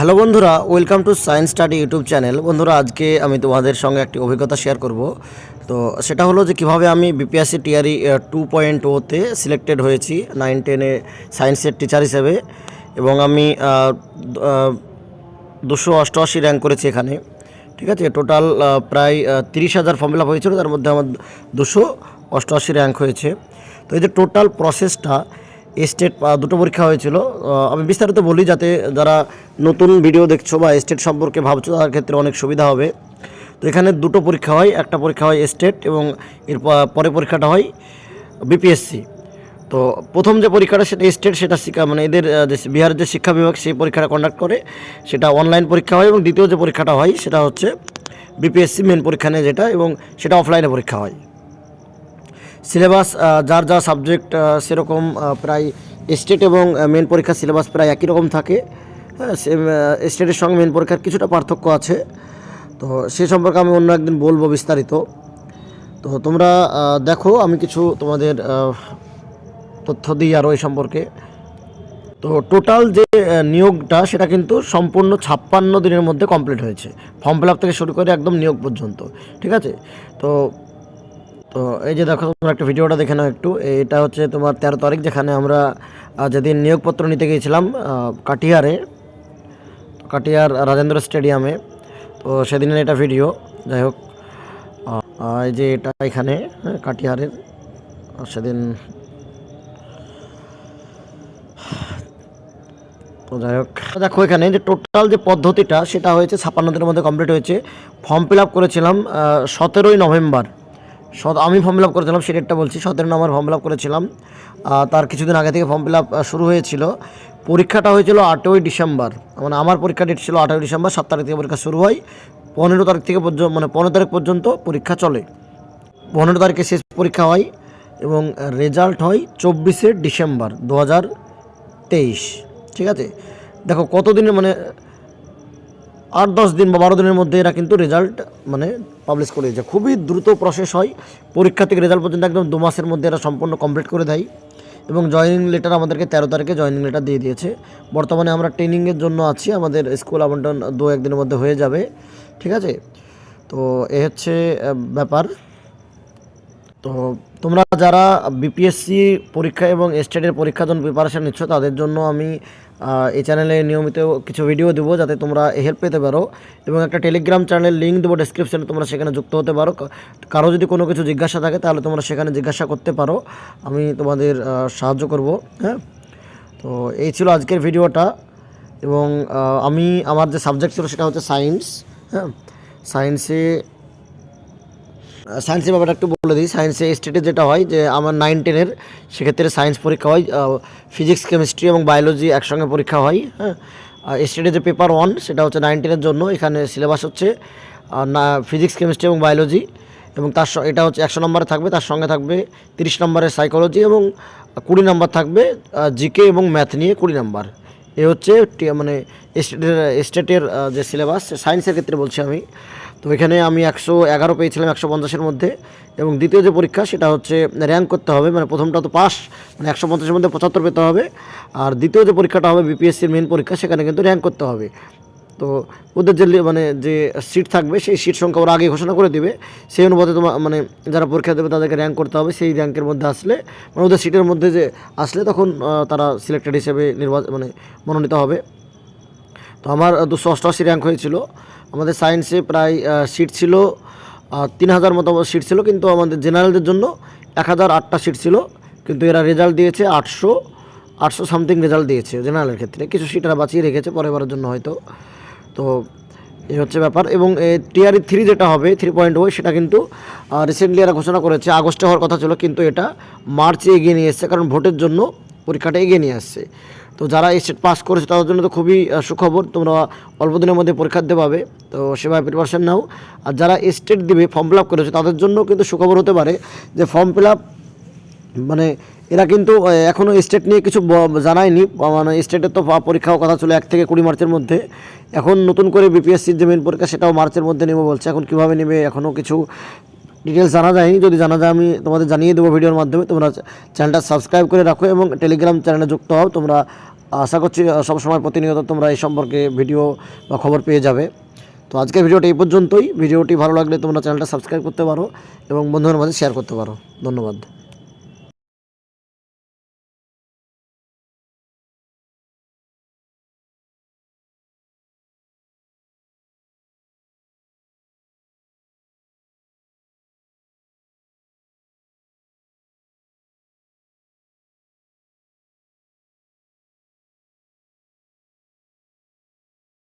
Hello বন্ধুরা, welcome to science study YouTube channel. বন্ধুরা, আজকে আমি তোমাদের সঙ্গে একটি অভিজ্ঞতা শেয়ার করব। তো সেটা হলো যে কীভাবে আমি বিপিএসসি টিআরই টু পয়েন্ট ওতে সিলেক্টেড হয়েছি নাইন টেনে সায়েন্সের টিচার হিসেবে। এবং আমি দুশো অষ্টআশি র্যাঙ্ক করেছি এখানে। ঠিক আছে? টোটাল প্রায় তিরিশ হাজার ফর্ম ফিল আপ হয়েছিল। তার মধ্যে আমার দুশো অষ্টআশি র্যাঙ্ক হয়েছে। তো এই যে টোটাল প্রসেসটা স্টেট দুটো পরীক্ষা হয়েছিল। আমি বিস্তারিত বলি যাতে যারা নতুন ভিডিও দেখছ বা স্টেট সম্পর্কে ভাবছ তার ক্ষেত্রে অনেক সুবিধা হবে। তো এখানে দুটো পরীক্ষা হয়, একটা পরীক্ষা হয় স্টেট এবং এর পরে পরীক্ষাটা হয় বিপিএসসি তো প্রথম যে পরীক্ষাটা, সেটা স্টেট সেটা শিক্ষা মানে এদের যে বিহারের যে শিক্ষা বিভাগ, সেই পরীক্ষাটা কন্ডাক্ট করে। সেটা অনলাইন পরীক্ষা হয় এবং দ্বিতীয় যে পরীক্ষাটা হয়, সেটা হচ্ছে বিপিএসসি মেন পরীক্ষা নেয় যেটা এবং সেটা অফলাইনে পরীক্ষা হয়। সিলেবাস যার যা সাবজেক্ট সেরকম প্রায় স্টেট এবং মেন পরীক্ষার সিলেবাস প্রায় একই রকম থাকে। হ্যাঁ স্টেটের সঙ্গে মেন পরীক্ষার কিছুটা পার্থক্য আছে। তো সে সম্পর্কে আমি অন্য একদিন বলব বিস্তারিত। তো তোমরা দেখো, আমি কিছু তোমাদের তথ্য দিই আরও এই সম্পর্কে। তো টোটাল যে নিয়োগটা, সেটা কিন্তু সম্পূর্ণ ছাপ্পান্ন দিনের মধ্যে কমপ্লিট হয়েছে। ফর্ম ফিল আপ থেকে শুরু করে একদম নিয়োগ পর্যন্ত। ঠিক আছে? তো তো এই যে দেখো তোমরা একটা ভিডিওটা দেখে নাও একটু। এটা হচ্ছে তোমার তেরো তারিখ যেখানে আমরা যেদিন নিয়োগপত্র নিতে গিয়েছিলাম কাটিয়ারে কাটিয়ার রাজেন্দ্র স্টেডিয়ামে। তো সেদিনের এটা ভিডিও যাই হোক এই যে এটা এখানে হ্যাঁ, কাটিয়ারের আহ, সেদিন তো যাই হোক দেখো এখানে যে টোটাল যে পদ্ধতিটা সেটা হয়েছে ছাপ্পান্ন দিনের মধ্যে কমপ্লিট হয়েছে। ফর্ম ফিল আপ করেছিলাম সতেরোই নভেম্বর। আমি ফর্ম ফিল আপ করেছিলাম, সে ডেটটা বলছি, সতেরো নম্বর ফর্ম ফিল আপ করেছিলাম। তার কিছুদিন আগে থেকে ফর্ম ফিল আপ শুরু হয়েছিল। পরীক্ষাটা হয়েছিল আটই ডিসেম্বর। মানে আমার পরীক্ষা ডেট ছিল আটই ডিসেম্বর, সাত তারিখ থেকে পরীক্ষা শুরু হয়। পনেরো তারিখ থেকে পর্যন্ত মানে পনেরো তারিখ পর্যন্ত পরীক্ষা চলে। পনেরো তারিখে শেষ পরীক্ষা হয় এবং রেজাল্ট হয় চব্বিশে ডিসেম্বর, দু হাজার তেইশ। ঠিক আছে? দেখো কতদিনের মানে আট, দশ দিন বা বারো দিনের মধ্যে এরা কিন্তু রেজাল্ট মানে পাবলিশ করে দিয়েছে। খুবই দ্রুত প্রসেস হয়। পরীক্ষা থেকে রেজাল্ট পর্যন্ত একদম দু মাসের মধ্যে এরা সম্পূর্ণ কমপ্লিট করে দেয়। এবং জয়েনিং লেটার আমাদেরকে তেরো তারিখে জয়েনিং লেটার দিয়ে দিয়েছে। বর্তমানে আমরা ট্রেনিংয়ের জন্য আছি। আমাদের স্কুল আবন্টন দু একদিনের মধ্যে হয়ে যাবে। ঠিক আছে? তো এ হচ্ছে ব্যাপার। তো তোমরা যারা বিপিএসসি পরীক্ষা এবং স্টেটের পরীক্ষার জন্য প্রিপারেশান নিচ্ছ, তাদের জন্য আমি এই চ্যানেলে নিয়মিত কিছু ভিডিও দেবো যাতে তোমরা হেল্প পেতে পারো এবং একটা টেলিগ্রাম চ্যানেল লিঙ্ক দেবো ডেসক্রিপশনে তোমরা সেখানে যুক্ত হতে পারো। কারও যদি কোনো কিছু জিজ্ঞাসা থাকে, তাহলে তোমরা সেখানে জিজ্ঞাসা করতে পারো। আমি তোমাদের সাহায্য করব হ্যাঁ? তো এই ছিল আজকের ভিডিওটা এবং আমি, আমার যে সাবজেক্ট ছিল সেটা হচ্ছে সায়েন্স হ্যাঁ? সায়েন্সে সায়েন্সের ব্যাপারটা একটু বলে দিই। সায়েন্সে স্টেটে যেটা হয় যে, আমার নাইন টেনের সেক্ষেত্রে সায়েন্স পরীক্ষা হয় ফিজিক্স কেমিস্ট্রি এবং বায়োলজি একসঙ্গে পরীক্ষা হয় হ্যাঁ। স্টেটে যে পেপার ওয়ান সেটা হচ্ছে নাইন টেনের জন্য। এখানে সিলেবাস হচ্ছে না ফিজিক্স কেমিস্ট্রি এবং বায়োলজি এবং তার এটা হচ্ছে একশো নম্বরে থাকবে, তার সঙ্গে থাকবে তিরিশ নম্বরের সাইকোলজি এবং কুড়ি নম্বর থাকবে জিকে এবং ম্যাথ নিয়ে কুড়ি নম্বর। এ হচ্ছে মানে স্টেটের স্টেটের যে সিলেবাস সায়েন্সের ক্ষেত্রে বলছি আমি। তো এখানে আমি একশো এগারো পেয়েছিলাম, একশো পঞ্চাশের মধ্যে। এবং দ্বিতীয় যে পরীক্ষা, সেটা হচ্ছে র্যাঙ্ক করতে হবে মানে প্রথমটা তো পাস মানে একশো পঞ্চাশের মধ্যে পঁচাত্তর পেতে হবে। আর দ্বিতীয় যে পরীক্ষাটা হবে বিপিএসসির মেন পরীক্ষা, সেখানে কিন্তু র্যাঙ্ক করতে হবে। তো ওদের যে মানে যে সিট থাকবে, সেই সিট সংখ্যা ওরা আগে ঘোষণা করে দিবে। সেই অনুপাতে তোমার মানে যারা পরীক্ষা দেবে, তাদেরকে র্যাঙ্ক করতে হবে। সেই র্যাঙ্কের মধ্যে আসলে মানে ওদের সিটের মধ্যে যে আসলে, তখন তারা সিলেক্টেড হিসেবে নির্বাচন মানে মনোনীত হবে। তো আমার দুশো অষ্টআশি র্যাঙ্ক হয়েছিল। আমাদের সায়েন্সে প্রায় সিট ছিল তিন হাজার মতো সিট ছিল, কিন্তু আমাদের জেনারেলদের জন্য এক হাজার আটটা সিট ছিল। কিন্তু এরা রেজাল্ট দিয়েছে আটশো আটশো সামথিং রেজাল্ট দিয়েছে জেনারেলের ক্ষেত্রে। কিছু সিট এরা বাঁচিয়ে রেখেছে পরেরবারের জন্য হয়তো। তো এই হচ্ছে ব্যাপার। এবং টিআরই থ্রি যেটা হবে থ্রি পয়েন্ট ও সেটা কিন্তু রিসেন্টলি এরা ঘোষণা করেছে, আগস্টে হওয়ার কথা ছিল, কিন্তু এটা মার্চে এগিয়ে নিয়ে এসছে, কারণ ভোটের জন্য পরীক্ষাটা এগিয়ে নিয়ে আসছে। তো যারা স্টেট পাস করেছে, তাদের জন্য তো খুবই সুখবর। তোমরা অল্প দিনের মধ্যে পরীক্ষা দিতে পাবে তো সেভাবে প্রিপারেশন নাও। আর যারা স্টেট দিবে ফর্ম ফিল আপ করেছে, তাদের জন্য কিন্তু সুখবর হতে পারে যে ফর্ম ফিল আপ মানে এরা কিন্তু এখনও স্টেট নিয়ে কিছু জানায়নি। মানে স্টেটের তো পরীক্ষাও কথা ছিল এক থেকে কুড়ি মার্চের মধ্যে। এখন নতুন করে বিপিএসসির যে মেন পরীক্ষা, সেটাও মার্চের মধ্যে নেবে বলছে। এখন কীভাবে নেবে এখনও কিছু ডিটেলস জানা যায়নি, যদি জানা যায় আমি তোমাদের জানিয়ে দেবো ভিডিওর মাধ্যমে। তোমরা চ্যানেলটা সাবস্ক্রাইব করে রাখো এবং টেলিগ্রাম চ্যানেলে যুক্ত হও। তোমরা আশা করছি সবসময় প্রতিনিয়ত তোমরা এই সম্পর্কে ভিডিও বা খবর পেয়ে যাবে। তো আজকের ভিডিওটি এই পর্যন্তই। ভিডিওটি ভালো লাগলে তোমরা চ্যানেলটা সাবস্ক্রাইব করতে পারো এবং বন্ধুদের মাঝে শেয়ার করতে পারো। ধন্যবাদ।